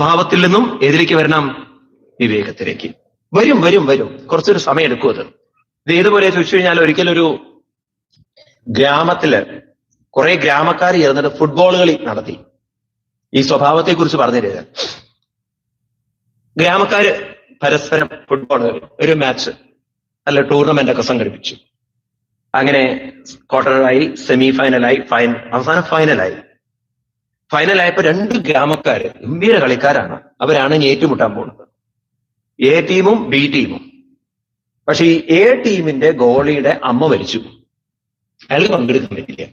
സ്വഭാവത്തിൽ നിന്നും ഏതിലേക്ക് വരണം വിവേകത്തിലേക്ക്. വരും വരും വരും. കുറച്ചൊരു സമയം എടുക്കും അത്. ഇത് ഏതുപോലെ ചോദിച്ചു കഴിഞ്ഞാൽ ഒരിക്കലൊരു ഗ്രാമത്തിൽ കുറെ ഗ്രാമക്കാർ ചേർന്നിട്ട് ഫുട്ബോൾ കളി നടത്തി. ഈ സ്വഭാവത്തെ കുറിച്ച് പറഞ്ഞു തരിക ഗ്രാമക്കാര് പരസ്പരം ഫുട്ബോൾ ഒരു മാച്ച് അല്ല ടൂർണമെന്റ് ഒക്കെ സംഘടിപ്പിച്ചു. അങ്ങനെ ക്വാർട്ടറായി സെമി ഫൈനലായി ഫൈനൽ അവസാന ഫൈനലായി ഫൈനലായപ്പോ രണ്ട് ഗ്രാമക്കാര് ഗംഭീര കളിക്കാരാണ്. അവരാണ് ഇനി ഏറ്റുമുട്ടാൻ പോകുന്നത്. എ ടീമും ബി ടീമും പക്ഷെ ഈ എ ടീമിന്റെ ഗോളിയുടെ അമ്മ മരിച്ചു. അയാൾക്ക് പങ്കെടുക്കാൻ പറ്റില്ല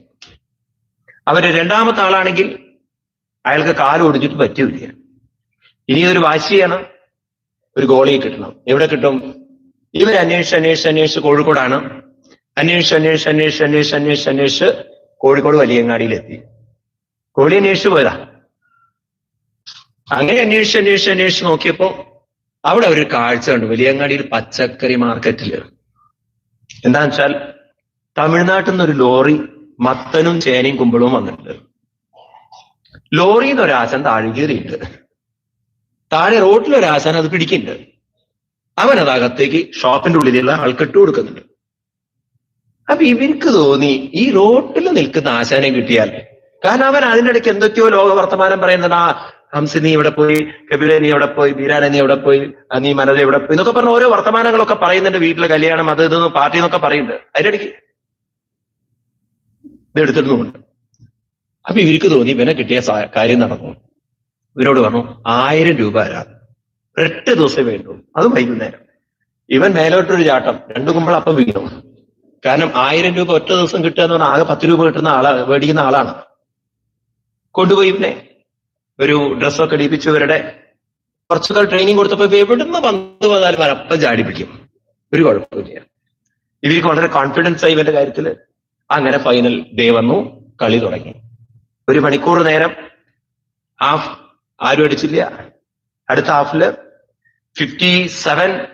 അവർ രണ്ടാമത്തെ ആളാണെങ്കിൽ അയാൾക്ക് കാൽ ഒടിച്ചിട്ട് പറ്റൂല ഇനി ഒരു വാശിയാണ്. ഒരു ഗോളി കിട്ടണം. എവിടെ കിട്ടും? ഇവർ അന്വേഷിച്ച് അന്വേഷിച്ച് അന്വേഷിച്ച് കോഴിക്കോടാണ്. അന്വേഷിച്ച് അന്വേഷിച്ച് അന്വേഷിച്ച് അന്വേഷിച്ച് അന്വേഷിച്ച് അന്വേഷിച്ച് കോഴിക്കോട് വലിയങ്ങാടിയിലെത്തി. കോഴി അന്വേഷിച്ചു പോയതാ. അങ്ങനെ അന്വേഷിച്ച് അന്വേഷിച്ച് അന്വേഷിച്ച് നോക്കിയപ്പോ അവിടെ ഒരു കാഴ്ച കണ്ടു. വലിയങ്ങാടിയിൽ പച്ചക്കറി മാർക്കറ്റിൽ. എന്താന്ന് വെച്ചാൽ തമിഴ്നാട്ടിൽ നിന്ന് ഒരു ലോറി മത്തനും ചേനയും കുമ്പളവും വന്നിട്ടുണ്ട്. ലോറിയിൽ നിന്ന് ഒരാശൻ താഴെ കയറിയിട്ടുണ്ട്. താഴെ റോട്ടിൽ ഒരാശാൻ അത് പിടിക്കുന്നുണ്ട്. അവൻ അത് അകത്തേക്ക് ഷോപ്പിന്റെ ഉള്ളിലുള്ള ആൾക്ക് ഇട്ട് കൊടുക്കുന്നുണ്ട്. അപ്പൊ ഇവർക്ക് തോന്നി ഈ റോട്ടിൽ നിൽക്കുന്ന ആശാനെ കിട്ടിയാൽ കാരണം അവൻ അതിന്റെ ഇടയ്ക്ക് എന്തൊക്കെയോ ലോക വർത്തമാനം പറയുന്നത് ആ ഹംസി നീ ഇവിടെ പോയി? കബിര നീ എവിടെ പോയി? ബീരാന നീ എവിടെ പോയി? നീ മനത എവിടെ പോയി? എന്നൊക്കെ പറഞ്ഞ ഓരോ വർത്തമാനങ്ങളൊക്കെ പറയുന്നുണ്ട് വീട്ടിലെ കല്യാണം അത് ഇതെന്ന് പാർട്ടി എന്നൊക്കെ പറയുന്നുണ്ട്. ഇടയ്ക്ക് ഇത് എടുത്തിരുന്നുമുണ്ട് അപ്പൊ ഇവർക്ക് തോന്നി ഇവനെ കിട്ടിയ കാര്യം നടന്നു. ഇവരോട് പറഞ്ഞു ആയിരം രൂപ തരാം. ഒരൊറ്റ ദിവസം വേണ്ടു. അത് വൈകുന്നേരം. ഇവൻ മേലോട്ടൊരു ചാട്ടം. രണ്ടു കുമ്പൾ അപ്പം വീണു. കാരണം ആയിരം രൂപ ഒറ്റ ദിവസം കിട്ടുക എന്ന് പറഞ്ഞാൽ ആകെ പത്ത് രൂപ കിട്ടുന്ന ആളാ മേടിക്കുന്ന ആളാണ്. കൊണ്ടുപോയി ഒരു ഡ്രസ്സൊക്കെ ഇടിപ്പിച്ചു ഇവരുടെ കുറച്ചൊക്കെ ട്രെയിനിങ് കൊടുത്തപ്പോ എവിടുന്ന് വന്നു വന്നാലും അവൻ അപ്പം ചാടി പിടിക്കും. ഒരു കുഴപ്പമില്ല. ഇവർക്ക് വളരെ കോൺഫിഡൻസ് ആയി ഇവന്റെ കാര്യത്തിൽ അങ്ങനെ ഫൈനൽ ഡേ വന്നു കളി തുടങ്ങി. ഒരു മണിക്കൂർ നേരം ഹാഫ് ആരും അടിച്ചില്ല. അടുത്ത ഹാഫിൽ fifty seven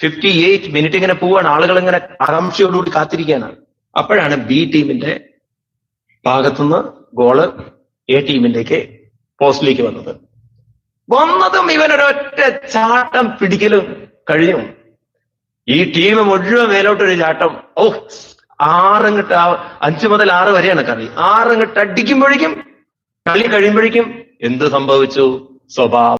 fifty eight minute ഇങ്ങനെ പോവാണ്. ആളുകൾ ഇങ്ങനെ ആകാംക്ഷയോടുകൂടി കാത്തിരിക്കുകയാണ്. അപ്പോഴാണ് ബി ടീമിന്റെ ഭാഗത്തുനിന്ന് ഗോൾ എ ടീമിലേക്ക് പോസ്റ്റിലേക്ക് വന്നത്. വന്നതും ഇവനൊരൊറ്റ ചാട്ടം പിടിക്കലും കഴിഞ്ഞു. ഈ ടീം മുഴുവൻ മേലോട്ടൊരു ചാട്ടം. ഓ ആറങ്ങിട്ട് അഞ്ചു മുതൽ ആറ് വരെയാണ് കളി ആറങ്ങിട്ട് അടിക്കുമ്പോഴേക്കും കളി കഴിയുമ്പോഴേക്കും എന്ത് സംഭവിച്ചു? സ്വഭാവം.